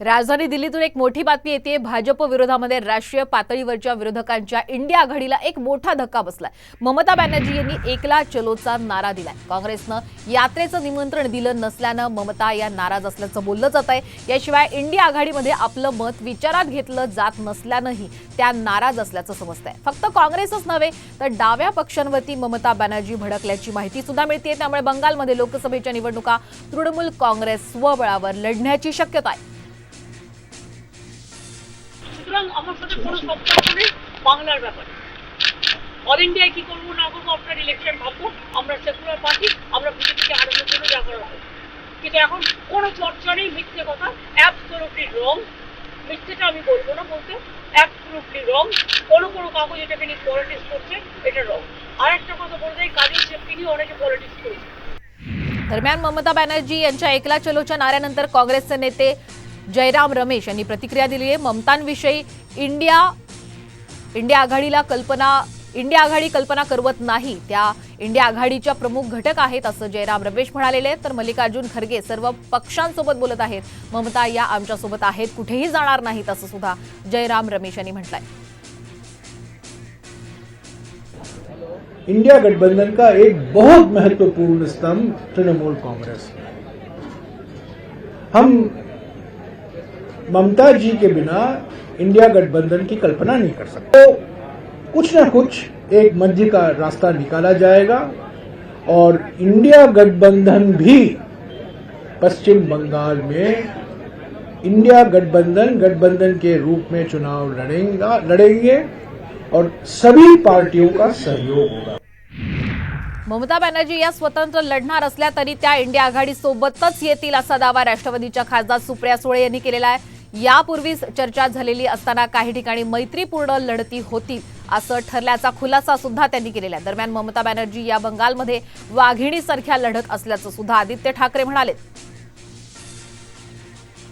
राजधानी दिल्लीतून एक मोठी बातमी येते. भाजप विरोधामध्ये राष्ट्रीय पातळीवरच्या विरोधकांच्या इंडिया आघाडीला एक मोठा धक्का बसलाय. ममता बॅनर्जी यांनी एकला चलोचा नारा दिलाय. काँग्रेसनं यात्रेचं निमंत्रण दिलं नसल्यानं ममता या नाराज असल्याचं बोललं जात आहे. याशिवाय इंडिया आघाडीमध्ये आपलं मत विचारात घेतलं जात नसल्यानंही त्या नाराज असल्याचं समजतंय. फक्त काँग्रेसच नव्हे तर डाव्या पक्षांवरती ममता बॅनर्जी भडकल्याची माहिती सुद्धा मिळते त्यामुळे बंगालमध्ये लोकसभेच्या निवडणुका तृणमूल काँग्रेस स्वबळावर लढण्याची शक्यता आहे. সুতরাং আমার সাথে কোনো সম্পর্ক নেই বাংলার ব্যাপারে অল ইন্ডিয়ায় কি করবো না করবো আপনার ইলেকশন ভাববো আমরা সেকুলার পার্টি আমরা বিজেপিকে হারানোর জন্য যা করার হবে কিন্তু এখন কোনো চর্চা নেই মিথ্যে কথা অ্যাবসোলুটলি রং মিথ্যেটা আমি বলবো না বলতে অ্যাবসোলুটলি রং কোনো কোনো কাগজ এটাকে নিয়ে পলিটিক্স করছে এটা রং আর একটা কথা বলে দেয় কাজের শেফকে নিয়ে অনেকে পলিটিক্স করেছে दरम्यान ममता बॅनर्जी यांच्या एकला चलोच्या नाऱ्यानंतर काँग्रेसचे नेते जयराम रमेश यांनी प्रतिक्रिया दिली आहे. ममतांविषयी इंडिया इंडिया आघाडीला कल्पना इंडिया आघाडी कल्पना करवत नाही. त्या इंडिया आघाडीच्या प्रमुख घटक आहेत असं जयराम रमेश म्हणालेले तर मल्लिकार्जुन खरगे सर्व पक्षांसोबत बोलत आहेत. ममता या आमच्यासोबत आहेत. कुठेही जाणार नाहीत असं सुद्धा जयराम रमेश यांनी म्हटलंय. इंडिया गठबंधन का एक बहुत महत्त्वपूर्ण स्तंभ तृणमूल कांग्रेस हम ममता जी के बिना इंडिया गठबंधन की कल्पना नहीं कर सकते। तो कुछ ना कुछ एक मध्य का रास्ता निकाला जाएगा और इंडिया गठबंधन भी पश्चिम बंगाल में इंडिया गठबंधन गठबंधन के रूप में चुनाव लड़ेगा लड़ेंगे और सभी पार्टियों का सहयोग होगा। ममता बॅनर्जी या स्वतंत्र लढणार असल्या तरी त्या इंडिया आघाडीसोबतच येतील असा दावा राष्ट्रवादीच्या खासदार सुप्रिया सुळे यांनी केलेला आहे. यापूर्वीच चर्चा झालेली असताना काही ठिकाणी मैत्रीपूर्ण लढती होतील असं ठरल्याचा खुलासा सुद्धा त्यांनी केलेला आहे. दरम्यान ममता बॅनर्जी या बंगालमध्ये वाघिणीसारख्या लढत असल्याचं सुद्धा आदित्य ठाकरे म्हणाले